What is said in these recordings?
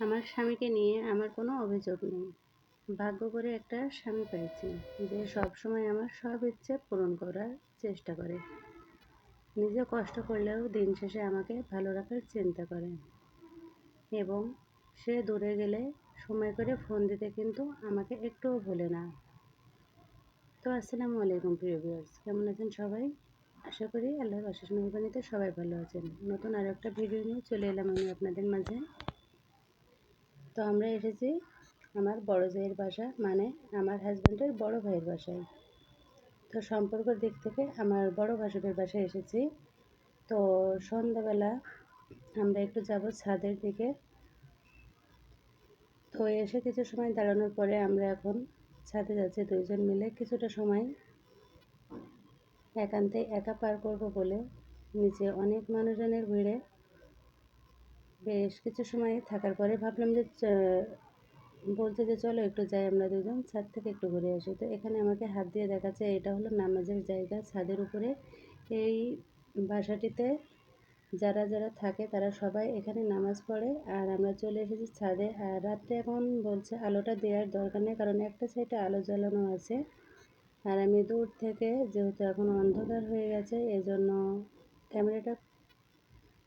আমার স্বামীকে নিয়ে আমার কোনো অভিযোগ নেই। ভাগ্য করে একটা স্বামী পেয়েছি, যে সব সময় আমার সব ইচ্ছে পূরণ করার চেষ্টা করে। নিজে কষ্ট করলেও দিন শেষে আমাকে ভালো রাখার চিন্তা করে। এবং সে দূরে গেলে সময় করে ফোন দিতে কিন্তু আমাকে একটুও ভুলে না। তো আসসালামু আলাইকুম প্রিয় ভিউয়ার্স কেমন আছেন সবাই? আশা করি আল্লাহর অশেষ মেহরবানিতে সবাই ভালো আছেন। নতুন আরও একটা ভিডিও নিয়ে চলে এলাম আমি আপনাদের মাঝে। তো আমরা এসেছি আমার বড় ভাইয়ের বাসা মানে আমার হাজব্যান্ডের বড় ভাইয়ের বাসায়। তো সম্পর্কের দিক থেকে আমার বড় ভাসুরের বাসায় এসেছি। তো সন্ধ্যাবেলা আমরা একটু যাব ছাদের দিকে। তো এসে কিছু সময় দাঁড়ানোর পরে আমরা এখন ছাদে যাচ্ছি দুইজন মিলে। কিছুটা সময় একান্তে একা পার করব বলে নিচে অনেক মানুষজনের ভিড়ে বেশ কিছু সময় থাকার পরে ভাবলাম যে বলছে যে, চলো একটু যাই আমরা দুজন, ছাদ থেকে একটু ঘুরে আসি। তো এখানে আমাকে হাত দিয়ে দেখাচ্ছে এটা হলো নামাজের জায়গা, ছাদের উপরে। এই বাসাটিতে যারা যারা থাকে তারা সবাই এখানে নামাজ পড়ে। আর আমরা চলে এসেছি ছাদে। আর রাত্রে এখন বলছে আলোটা দেওয়ার দরকার নেই, কারণ একটা সাইডে আলো জ্বালানো আছে। আর আমি দূর থেকে, যেহেতু এখন অন্ধকার হয়ে গেছে, এজন্য ক্যামেরাটা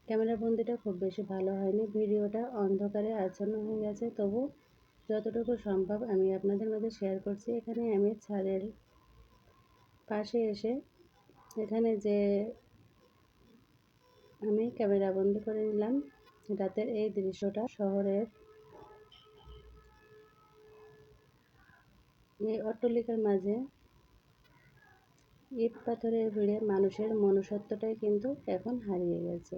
ক্যামেরা বন্দিটা খুব বেশি ভালো হয়নি। ভিডিওটা অন্ধকারে আচ্ছন্ন হয়ে গেছে। তবু যতটুকু সম্ভব আমি আপনাদের মধ্যে শেয়ার করছি। এখানে আমি ছাদের পাশে এসে এখানে যে আমি ক্যামেরা বন্দি করে নিলাম। রাতের এই দৃশ্যটা শহরের এই অট্টলিকার মাঝে ইট পাথরের ভিড়ে মানুষের মনুষ্যত্বটাই কিন্তু এখন হারিয়ে গেছে।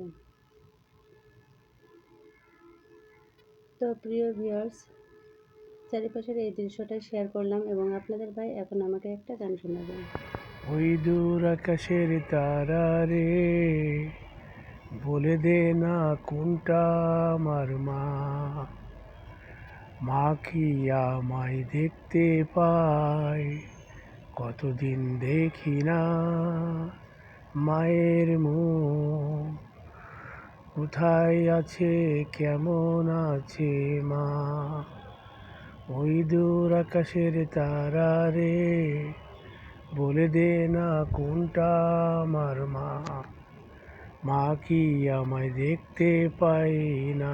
তো প্রিয় ভিউয়ার্স, চারিপাশের এই দৃশ্যটা শেয়ার করলাম এবং আপনাদের ভাই এখন আমাকে একটা গান শোনাবেন। ওই দূর আকাশের তারা রে, বলে দে না কোনটা আমার মা। মা কি আমায় দেখতে পায়? কতদিন দেখি না মায়ের মুখ কোথায় আছে, কেমন আছে মা? ওই দূর আকাশের তারা রে, বলে দে না কোনটা আমার মা। মা কি আমায় দেখতে পাই না?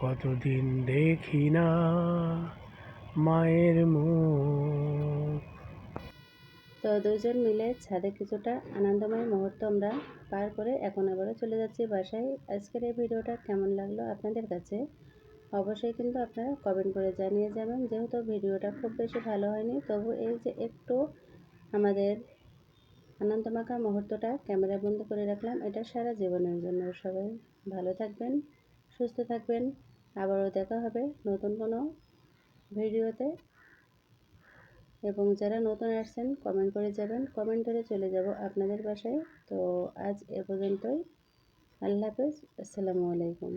কতদিন দেখি না মায়ের মুখ। তো দুজন মিলে ছাদে কিছুটা আনন্দময় মুহূর্ত আমরা পার করে এখন আবারও চলে যাচ্ছি বাসায়। আজকের এই ভিডিওটা কেমন লাগল আপনাদের কাছে? অবশ্যই কিন্তু আপনারা কমেন্ট করে জানিয়ে যাবেন। যেহেতু ভিডিওটা খুব বেশি ভালো হয়নি, তবু এই যে একটু আমাদের আনন্দমাখা মুহূর্তটা ক্যামেরা বন্ধ করে রাখলাম। এটা সারা জীবনের জন্য। সবাই ভালো থাকবেন, সুস্থ থাকবেন। আবারও দেখা হবে নতুন কোনো ভিডিওতে। এবং যারা নতুন আসছেন কমেন্ট করে যাবেন। কমেন্ট করে চলে যাব আপনাদের বাসায়। তো আজ এ পর্যন্তই। আল্লাহ হাফেজ। আসসালামু আলাইকুম।